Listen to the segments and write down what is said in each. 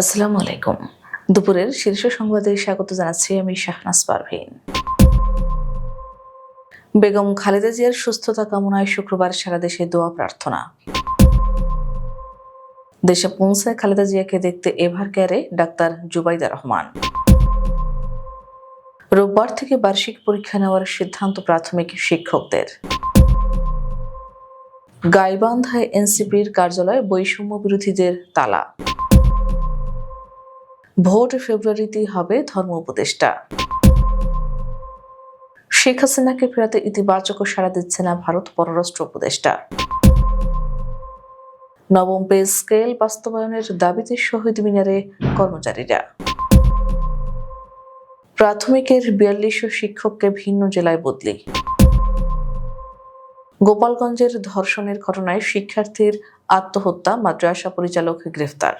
আসসালামু আলাইকুম। দুপুরের শীর্ষ সংবাদে স্বাগত জানাচ্ছি আমি শাহনাজ পারভীন। বেগম খালেদা জিয়ার সুস্থতা কামনায় শুক্রবার সারা দেশে দোয়া প্রার্থনা। দেশে পৌঁছায় খালেদা জিয়াকে দেখতে এভার কেয়ারে ডাক্তার জুবাইদা রহমান। রোববার থেকে বার্ষিক পরীক্ষা নেওয়ার সিদ্ধান্ত প্রাথমিক শিক্ষকদের। গাইবান্ধায় এনসিপির কার্যালয়ে বৈষম্য বিরোধীদের তালা। ভোট ফেব্রুয়ারিতেই হবে ধর্ম উপদেষ্টা। শেখ হাসিনাকে ফেরাতে ইতিবাচক সাড়া দিচ্ছে না ভারত পররাষ্ট্র উপদেষ্টা। নবম পে স্কেল বাস্তবায়নের দাবিতে শহীদ মিনারে কর্মচারীরা। প্রাথমিকের বিয়াল্লিশশো শিক্ষককে ভিন্ন জেলায় বদলি। গোপালগঞ্জের ধর্ষণের ঘটনায় শিক্ষার্থীর আত্মহত্যা, মাদ্রাসা পরিচালক গ্রেফতার।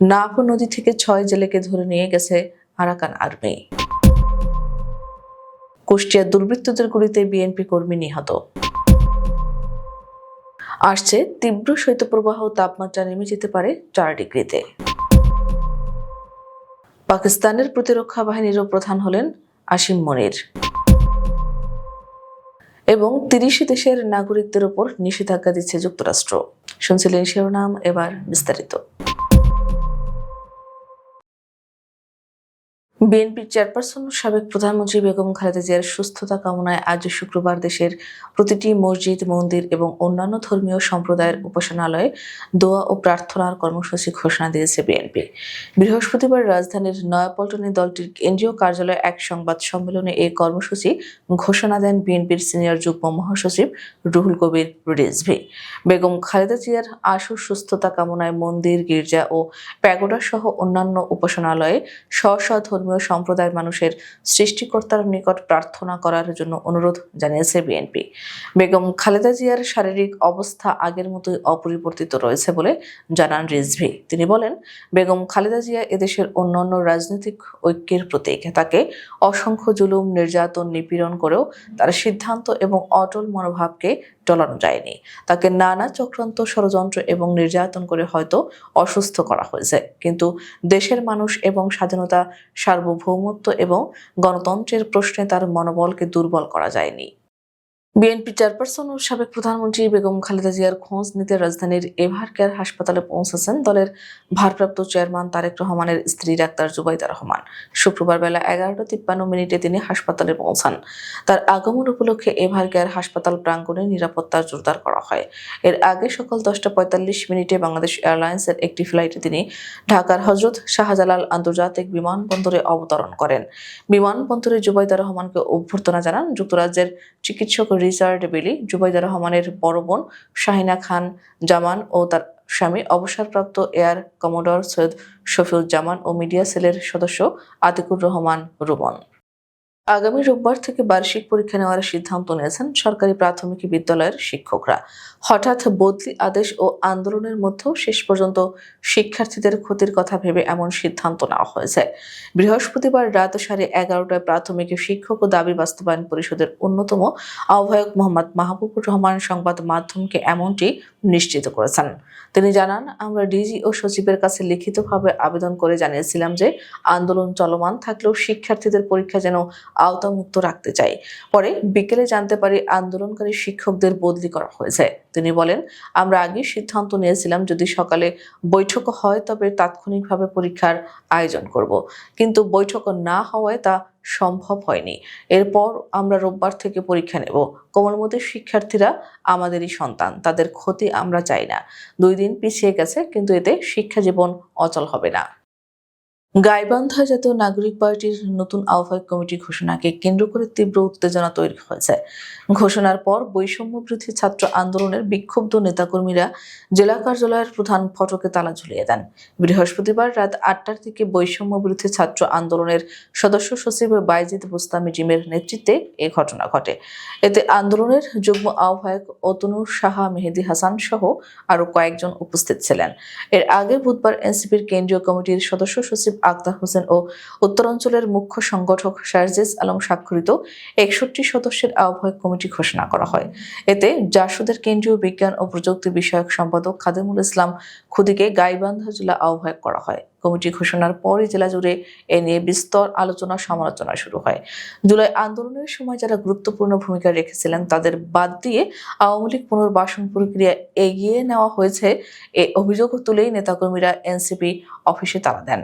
নাপ নদী থেকে ছয় জেলেকে ধরে নিয়ে গেছে আরাকান আর্মি। কুষ্টিয়ার দুর্বৃত্তদের গুলিতে বিএনপি কর্মী নিহত। আসছে তীব্র শৈত্যপ্রবাহ তাপমাত্রা নেমে যেতে পারে চার ডিগ্রিতে। পাকিস্তানের প্রতিরক্ষা বাহিনীরও প্রধান হলেন আসিম মনির। এবং তিরিশ দেশের নাগরিকদের উপর নিষেধাজ্ঞা দিচ্ছে যুক্তরাষ্ট্র। শুনছিলেন শিরোনাম, এবার বিস্তারিত। বিএনপির চেয়ারপারসন সাবেক প্রধানমন্ত্রী বেগম খালেদা জিয়ার সুস্থতা কামনায় আজ শুক্রবার দেশের প্রতিটি মসজিদ, মন্দির এবং অন্যান্য ধর্মীয় সম্প্রদায়ের উপাসনালয়ে দোয়া ও প্রার্থনার কর্মসূচি ঘোষণা দিয়েছে বিএনপি। বৃহস্পতিবার রাজধানীর নয়াপল্টনে দলটির কেন্দ্রীয় কার্যালয়ে এক সংবাদ সম্মেলনে এই কর্মসূচি ঘোষণা দেন বিএনপির সিনিয়র যুগ্ম মহাসচিব রুহুল কবির রিজভি। বেগম খালেদা জিয়ার আশু সুস্থতা কামনায় মন্দির, গির্জা ও প্যাগোডা সহ অন্যান্য উপাসনালয়ে স্ব ধর্মীয় সম্প্রদায়ের মানুষের সৃষ্টিকর্তার নিকট প্রার্থনা করার জন্য অনুরোধ জানিয়েছে বিএনপি। বেগম খালেদা জিয়ার শারীরিক অবস্থা আগের মতোই অপরিবর্তিত রয়েছে বলে জানান রিজভি। তিনি বলেন, বেগম খালেদা জিয়া এদেশের অন্যান্য রাজনৈতিক ঐক্যের প্রতীক। তাকে অসংখ্য জুলুম, নির্যাতন, নিপীড়ন করেও তার সিদ্ধান্ত এবং অটল মনোভাবকে টলানো যায়নি। তাকে নানা চক্রান্ত ষড়যন্ত্র এবং নির্যাতন করে হয়তো অসুস্থ করা হয়েছে। কিন্তু দেশের মানুষ এবং স্বাধীনতা সার্বভৌমত্ব এবং গণতন্ত্রের প্রশ্নে তার মনোবলকে দুর্বল করা যায়নি। বিএনপি চেয়ারপারসন ও সাবেক প্রধানমন্ত্রী বেগম খালেদা জিয়ার খোঁজ নিতে রাজধানীর এভার কেয়ার হাসপাতালে পৌঁছেছেন দলের ভারপ্রাপ্ত চেয়ারম্যান তারেক রহমানের স্ত্রী ডাক্তার জুবাইদা রহমান। শুক্রবার বেলা এগারোটা তিপ্পান্ন মিনিটে তিনি হাসপাতালে পৌঁছান। তার আগমন উপলক্ষে এভার কেয়ার হাসপাতাল প্রাঙ্গণে নিরাপত্তা জোরদার করা হয়। এর আগে সকাল দশটা পঁয়তাল্লিশ মিনিটে বাংলাদেশ এয়ারলাইন্সের একটি ফ্লাইটে তিনি ঢাকার হজরত শাহজালাল আন্তর্জাতিক বিমানবন্দরে অবতরণ করেন। বিমানবন্দরে জুবাইদা রহমানকে অভ্যর্থনা জানান যুক্তরাজ্যের চিকিৎসক রিচার্ড বিলি, জুবাইদা রহমানের বড় বোন শাহিনা খান জামান ও তার স্বামী অবসরপ্রাপ্ত এয়ার কমোডর সৈয়দ শফিউজ্জামান ও মিডিয়া সেলের সদস্য আতিকুর রহমান রুমন আগামী রোববার থেকে বার্ষিক পরীক্ষা নেওয়ার সিদ্ধান্ত নিয়েছেন সরকারি প্রাথমিক বিদ্যালয়ের শিক্ষকরা। হঠাৎ বদলি আদেশ ও আন্দোলনের মধ্যেও শেষ পর্যন্ত শিক্ষার্থীদের ক্ষতির কথা ভেবে এমন সিদ্ধান্ত নেওয়া হয়েছে। বৃহস্পতিবার রাত সাড়ে এগারোটায় প্রাথমিক শিক্ষক ও দাবি বাস্তবায়ন পরিষদের অন্যতম আহ্বায়ক মোহাম্মদ মাহবুবুর রহমান সংবাদ মাধ্যমকে এমনটি নিশ্চিত করেছেন। তিনি জানান, আমরা ডিজি ও সচিবের কাছে লিখিতভাবে আবেদন করে জানিয়েছিলাম যে আন্দোলন চলমান থাকলেও শিক্ষার্থীদের পরীক্ষা যেন আওতামুক্ত রাখতে চাই। পরে বিকেলে জানতে পারি আন্দোলনকারী শিক্ষকদের বদলি করা হয়েছে। তিনি বলেন, আমরা আগে সিদ্ধান্ত নিয়েছিলাম যদি সকালে বৈঠক হয় তবে তাৎক্ষণিকভাবে পরীক্ষার আয়োজন করব। কিন্তু বৈঠক না হওয়ায় তা সম্ভব হয়নি। এরপর আমরা রোববার থেকে পরীক্ষা নেব। কোমলমতির শিক্ষার্থীরা আমাদেরই সন্তান, তাদের ক্ষতি আমরা চাই না। দুই দিন পিছিয়ে গেছে, কিন্তু এতে শিক্ষা জীবন অচল হবে না। গাইবান্ধা জাতীয় নাগরিক পার্টির নতুন আহ্বায়ক কমিটি ঘোষণাকে কেন্দ্র করে তীব্র উত্তেজনা তৈরি হয়েছে। ঘোষণার পর বৈষম্য বিরোধী ছাত্র আন্দোলনের বিক্ষুব্ধ নেতাকর্মীরা জেলা কার্যালয়ের প্রধান ফটকে তালা ঝুলিয়ে দেন। বৃহস্পতিবার রাত আটটার দিকে বৈষম্য বিরোধী ছাত্র আন্দোলনের সদস্য সচিব বাইজিদ বুস্তামি জিমের নেতৃত্বে এ ঘটনা ঘটে। এতে আন্দোলনের যুগ্ম আহ্বায়ক অতনু সাহা মেহেদি হাসান সহ আরও কয়েকজন উপস্থিত ছিলেন। এর আগে বুধবার এনসিপির কেন্দ্রীয় কমিটির সদস্য সচিব আক্তার হোসেন ও উত্তরাঞ্চলের মুখ্য সংগঠক শারজিস আলম স্বাক্ষরিত একষট্টি সদস্যের আহ্বায়ক কমিটি ঘোষণা করা হয়। এতে জাসদের কেন্দ্রীয় বিজ্ঞান ও প্রযুক্তি বিষয়ক সম্পাদক খাদেমুল ইসলাম খুদিকে গাইবান্ধা জেলা আহ্বায়ক করা হয়। কমিটি ঘোষণার পরই জেলা জুড়ে এ নিয়ে বিস্তর আলোচনা সমালোচনা শুরু হয়। জুলাই আন্দোলনের সময় যারা গুরুত্বপূর্ণ ভূমিকা রেখেছিলেন, তাদের বাদ দিয়ে আওয়ামী লীগ পুনর্বাসন প্রক্রিয়া এগিয়ে নেওয়া হয়েছে এ অভিযোগ তুলেই নেতাকর্মীরা এনসিপি অফিসে তালা দেন।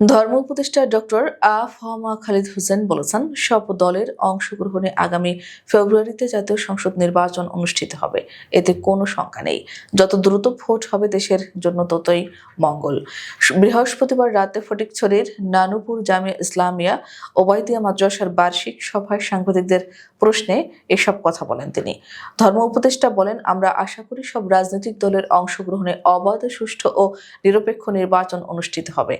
ধর্ম উপদেষ্টা ডক্টর আফহামা খালিদ হোসেন বলেছেন, সব দলের অংশগ্রহণে আগামী ফেব্রুয়ারিতে জাতীয় সংসদ নির্বাচন অনুষ্ঠিত হবে। এতে কোনো শঙ্কা নেই। যত দ্রুত ভোট হবে দেশের জন্য ততই মঙ্গল। বৃহস্পতিবার রাতে ফটিকছড়ির নানুপুর জামিয়া ইসলামিয়া ওবায়দিয়া মাদ্রাসার বার্ষিক সভায় সাংবাদিকদের প্রশ্নে এসব কথা বলেন তিনি। ধর্ম উপদেষ্টা বলেন, আমরা আশা করি সব রাজনৈতিক দলের অংশগ্রহণে অবাধ, সুষ্ঠু ও নিরপেক্ষ নির্বাচন অনুষ্ঠিত হবে।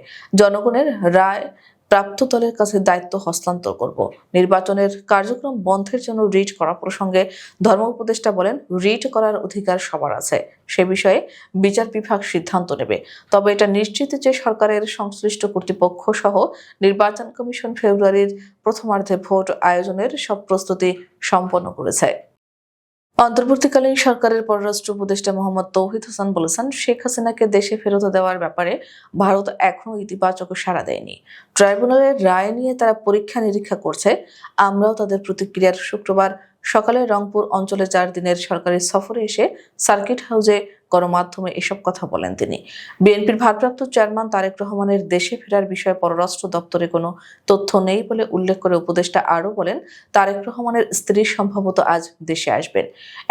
জনগণের রায় প্রাপ্ত দলের কাছে দায়িত্ব হস্তান্তর করব। নির্বাচনের কার্যক্রম বন্ধের জন্য রিট করা প্রসঙ্গে ধর্ম উপদেষ্টা বলেন, রিট করার অধিকার সবার আছে। সে বিষয়ে বিচার বিভাগ সিদ্ধান্ত নেবে। তবে এটা নিশ্চিত যে সরকারের সংশ্লিষ্ট কর্তৃপক্ষ সহ নির্বাচন কমিশন ফেব্রুয়ারির প্রথমার্ধে ভোট আয়োজনের সব প্রস্তুতি সম্পন্ন করেছে। অন্তর্বর্তীকালীন সরকারের পররাষ্ট্র উপদেষ্টা মোহাম্মদ তৌহিদ হোসেন বলেছেন, শেখ হাসিনাকে দেশে ফেরত দেওয়ার ব্যাপারে ভারত এখনও ইতিবাচক সাড়া দেয়নি। ট্রাইব্যুনালের রায় নিয়ে তারা পরীক্ষা নিরীক্ষা করছে। আমরাও তাদের প্রতিক্রিয়ার শুক্রবার সকালে রংপুর অঞ্চলে চার দিনের সরকারি সফরে এসে সার্কিট হাউসে গণমাধ্যমে এসব কথা বলেন তিনি। বিএনপির ভারপ্রাপ্ত চেয়ারম্যান তারেক রহমানের দেশে ফেরার বিষয়ে পররাষ্ট্র দপ্তরে কোনো তথ্য নেই বলে উল্লেখ করে উপদেষ্টা আরও বলেন, তারেক রহমানের স্ত্রী সম্ভবত আজ দেশে আসবেন।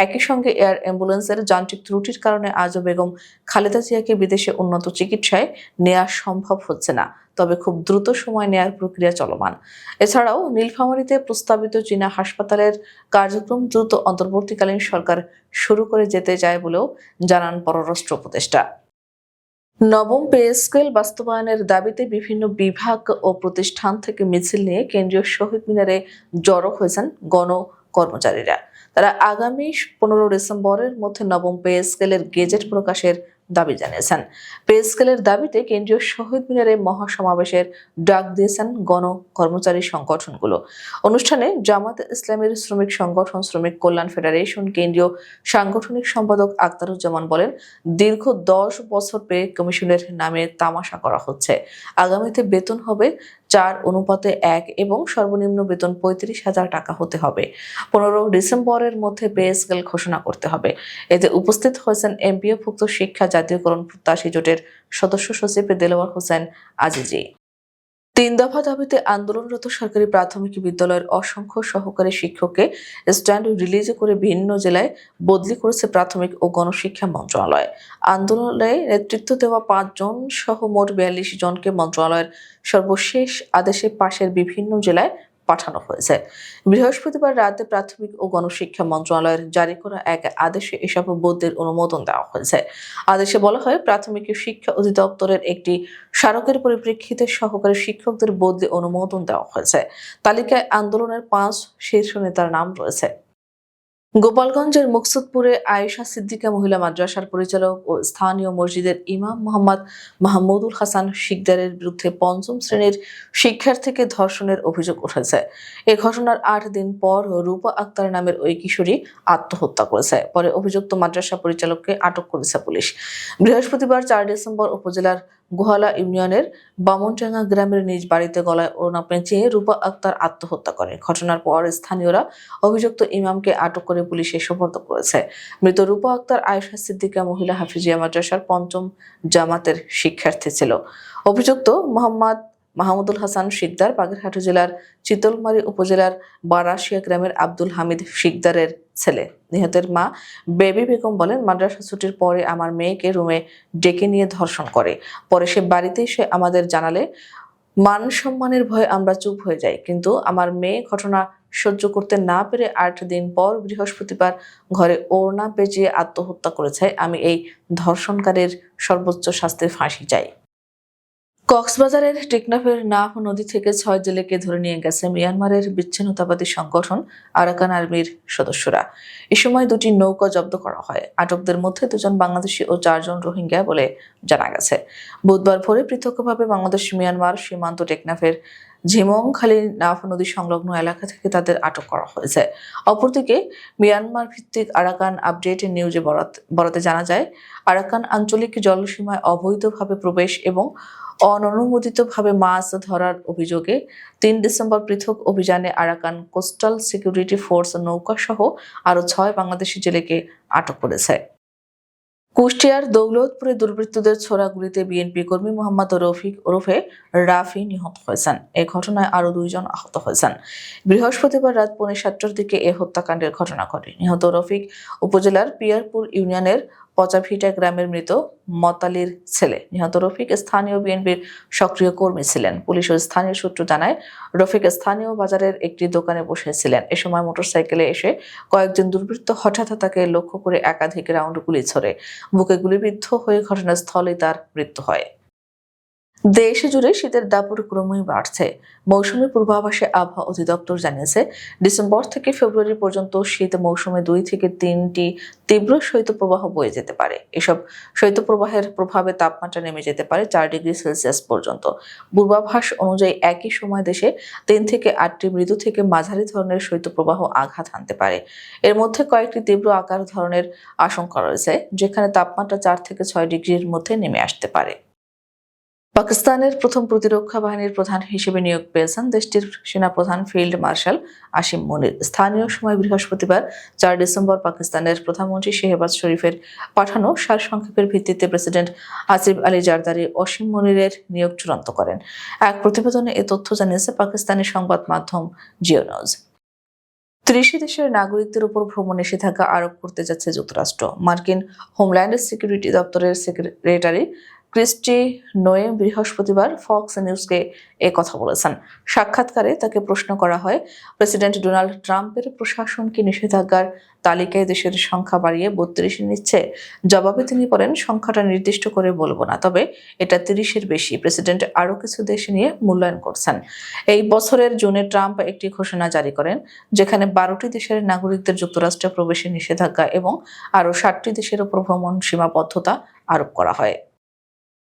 একই সঙ্গে এয়ার অ্যাম্বুলেন্সের যান্ত্রিক ত্রুটির কারণে আজও বেগম খালেদা জিয়াকে বিদেশে উন্নত চিকিৎসায় নেওয়া সম্ভব হচ্ছে না। তবে খুব দ্রুত সময় নেয়ার প্রক্রিয়া চলমান। এছাড়াও নীলফামারীতে প্রস্তাবিত চীনা হাসপাতালের কার্যক্রম দ্রুত অন্তর্বর্তীকালীন সরকার শুরু করে যেতে চায় বলেও জানান পররাষ্ট্র উপদেষ্টা। নবম পে স্কেল বাস্তবায়নের দাবিতে বিভিন্ন বিভাগ ও প্রতিষ্ঠান থেকে মিছিল নিয়ে কেন্দ্রীয় শহীদ মিনারে জড়ো হয়েছেন গণ কর্মচারীরা। তারা আগামী পনেরো ডিসেম্বরের মধ্যে নবম পে স্কেলের গেজেট প্রকাশের দাবি জানিয়েছেন। পে স্কেলের দাবিতে কেন্দ্রীয় শহীদ মিনারে মহাসমাবেশের ডাক দিয়েছেন গণ কর্মচারী সংগঠনগুলো। অনুষ্ঠানে জামাত ইসলামের শ্রমিক সংগঠন শ্রমিক কল্যাণ ফেডারেশন, কেন্দ্রীয় সাংগঠনিক সম্পাদক আক্তারুজ্জামান বলেন, দীর্ঘ দশ বছর পে কমিশনের নামে তামাশা করা হচ্ছে। আগামীতে বেতন হবে চার অনুপাতে এক এবং সর্বনিম্ন বেতন পঁয়ত্রিশ হাজার টাকা হতে হবে। পনেরো ডিসেম্বরের মধ্যে পে স্কেল ঘোষণা করতে হবে। এতে উপস্থিত হয়েছেন এমপিওভুক্ত শিক্ষা জাতীয়করণ প্রত্যাশী জোটের সদস্য সচিব দেলোয়ার হোসেন আজিজি। তিন দফা দাবিতে আন্দোলনরত সরকারি প্রাথমিক বিদ্যালয়ের অসংখ্য সহকারী শিক্ষককে স্ট্যান্ড রিলিজ করে ভিন্ন জেলায় বদলি করেছে প্রাথমিক ও গণশিক্ষা মন্ত্রণালয়। আন্দোলনে নেতৃত্ব দেওয়া পাঁচজন সহ মোট বিয়াল্লিশ জনকে মন্ত্রণালয়ের সর্বশেষ আদেশে পাশের বিভিন্ন জেলায় পাঠানো হয়েছে। বৃহস্পতিবার রাতে প্রাথমিক ও গণশিক্ষা মন্ত্রণালয়ের জারি করা এক আদেশে এসব বদলির অনুমোদন দেওয়া হয়েছে। আদেশে বলা হয়, প্রাথমিক শিক্ষা অধিদপ্তরের একটি স্মারকের পরিপ্রেক্ষিতে সহকারী শিক্ষকদের বদলি অনুমোদন দেওয়া হয়েছে। তালিকায় আন্দোলনের পাঁচ শীর্ষ নেতার নাম রয়েছে। গোপালগঞ্জের মুকসুদপুরে আয়েশা সিদ্দিকা মহিলা মাদ্রাসার পরিচালক ও স্থানীয় মসজিদের ইমাম মোহাম্মদ মাহমুদুল হাসান শিকদারের বিরুদ্ধে পঞ্চম শ্রেণির শিক্ষার্থীকে ধর্ষণের অভিযোগ উঠেছে। এ ঘটনার আট দিন পর রূপা আক্তার নামের ওই কিশোরী আত্মহত্যা করেছে। পরে অভিযুক্ত মাদ্রাসা পরিচালককে আটক করেছে পুলিশ। বৃহস্পতিবার চার ডিসেম্বর উপজেলার গোহালা ইউনিয়নের বামনডাঙ্গা গ্রামের নিজ বাড়িতে গলায় ওড়না পেঁচিয়ে রূপা আক্তার আত্মহত্যা করে। ঘটনার পর স্থানীয়রা অভিযুক্ত ইমামকে আটক করে পুলিশে সোপর্দ করেছে। মৃত রূপা আক্তার আয়েশা সিদ্দিকা, মহিলা হাফিজিয়া মাদ্রাসার পঞ্চম জামাতের শিক্ষার্থী ছিল। অভিযুক্ত মোহাম্মদ মাহমুদুল হাসান শিকদার বাগেরহাট জেলার চিতলমারী উপজেলার বারাশিয়া গ্রামের আব্দুল হামিদ শিকদারের ছেলে। নিহতের মা বেবি বেগম বলেন, মাদ্রাসা ছুটির পরে আমার মেয়েকে রুমে ডেকে নিয়ে ধর্ষণ করে। পরে সে বাড়িতে এসে আমাদের জানালে, মান সম্মানের ভয়ে আমরা চুপ হয়ে যাই। কিন্তু আমার মেয়ে ঘটনা সহ্য করতে না পেরে আট দিন পর বৃহস্পতিবার ঘরে ওড়না পেঁচিয়ে আত্মহত্যা করেছে। আমি এই ধর্ষণকারীর সর্বোচ্চ শাস্তির ফাঁসি চাই। কক্সবাজারের টেকনাফের নাফ নদী থেকে ছয় জেলেকে ধরে নিয়ে গেছে মিয়ানমারের বিচ্ছিন্নতাবাদী সংগঠন, আরাকান আর্মির সদস্যরা। এ সময় দুটি নৌকা জব্দ করা হয়। আটকদের মধ্যে দুজন বাংলাদেশি ও চারজন রোহিঙ্গা বলে জানা গেছে। বুধবার ভোরে পৃথকভাবে বাংলাদেশ মিয়ানমার সীমান্ত টেকনাফের ঝিমংখালী নাফ নদী সংলগ্ন এলাকা থেকে তাদের আটক করা হয়েছে। অপরদিকে মিয়ানমার ভিত্তিক আরাকান আপডেট নিউজে বরাত, বরাতে জানা যায়, আরাকান আঞ্চলিক জলসীমায় অবৈধভাবে প্রবেশ এবং অননুমোদিতভাবে মাছ ধরার অভিযোগে তিন ডিসেম্বর পৃথক অভিযানে আরাকান কোস্টাল সিকিউরিটি ফোর্স নৌকা সহ আরও ছয় বাংলাদেশি জেলেকে আটক করেছে। কুষ্টিয়ার দৌলতপুরে দুর্বৃত্তদের ছোড়া গুলিতে বিএনপি কর্মী মোহাম্মদ রফিক ওরফে রাফি নিহত হয়েছেন। এ ঘটনায় আরও দুইজন আহত হয়েছেন। বৃহস্পতিবার রাত পৌনে সাতটার দিকে এ হত্যাকাণ্ডের ঘটনা ঘটে। নিহত রফিক উপজেলার পিয়ারপুর ইউনিয়নের পচাভিটা গ্রামের মৃত মতালির ছেলে। নিহত রফিক স্থানীয় বিএনপির সক্রিয় কর্মী ছিলেন। পুলিশ ও স্থানীয় সূত্র জানায়, রফিক স্থানীয় বাজারের একটি দোকানে বসেছিলেন। এ সময় মোটরসাইকেলে এসে কয়েকজন দুর্বৃত্ত হঠাৎ তাকে লক্ষ্য করে একাধিক রাউন্ড গুলি ছড়ে। বুকে গুলিবিদ্ধ হয়ে ঘটনাস্থলেই তার মৃত্যু হয়। দেশ জুড়ে শীতের দাপট ক্রমেই বাড়ছে। মৌসুমি পূর্বাভাসে আবহাওয়া অধিদপ্তর জানিয়েছে, ডিসেম্বর থেকে ফেব্রুয়ারি পর্যন্ত শীত মৌসুমে দুই থেকে তিনটি তীব্র শৈত্যপ্রবাহ বয়ে যেতে পারে। এসব শৈত্যপ্রবাহের প্রভাবে তাপমাত্রা নেমে যেতে পারে চার ডিগ্রি সেলসিয়াস পর্যন্ত। পূর্বাভাস অনুযায়ী একই সময় দেশে তিন থেকে আটটি মৃদু থেকে মাঝারি ধরনের শৈত্যপ্রবাহ আঘাত হানতে পারে। এর মধ্যে কয়েকটি তীব্র আকার ধরনের আশঙ্কা রয়েছে, যেখানে তাপমাত্রা চার থেকে ছয় ডিগ্রির মধ্যে নেমে আসতে পারে। পাকিস্তানের প্রথম প্রতিরক্ষা বাহিনীর প্রধান হিসেবে নিয়োগ পেয়েছেন দেশটির সেনাপ্রধান ফিল্ড মার্শাল আসিম মনির। স্থানীয় সময় বৃহস্পতিবার চার ডিসেম্বর পাকিস্তানের প্রধানমন্ত্রী শেহবাজ শরীফের পাঠানো সারসংক্ষেপের ভিত্তিতে প্রেসিডেন্ট আসিফ আলী জারদারি অসীম মনিরের নিয়োগ চূড়ান্ত করেন। এক প্রতিবেদনে এ তথ্য জানিয়েছে পাকিস্তানি সংবাদ মাধ্যম জিও নিউজ ত্রিশে দেশের নাগরিকদের উপর ভ্রমণ নিষেধাজ্ঞা আরোপ করতে যাচ্ছে যুক্তরাষ্ট্র। মার্কিন হোমল্যান্ড সিকিউরিটি দপ্তরের সেক্রেটারি ক্রিস্টি নোয়ে বৃহস্পতিবার ফক্স নিউজকে এ কথা বলেছেন। সাক্ষাৎকারে তাকে প্রশ্ন করা হয়, প্রেসিডেন্ট ডোনাল্ড ট্রাম্পের প্রশাসন কি নিষেধাজ্ঞার তালিকায় দেশের সংখ্যা বাড়িয়ে বত্রিশে নিচ্ছে? জবাবে তিনি বলেন, সংখ্যাটা নির্দিষ্ট করে বলব না, তবে এটা তিরিশের বেশি। প্রেসিডেন্ট আরও কিছু দেশ নিয়ে মূল্যায়ন করছেন। এই বছরের জুনে ট্রাম্প একটি ঘোষণা জারি করেন, যেখানে বারোটি দেশের নাগরিকদের যুক্তরাষ্ট্রে প্রবেশের নিষেধাজ্ঞা এবং আরও ষাটটি দেশের উপর ভ্রমণ সীমাবদ্ধতা আরোপ করা হয়।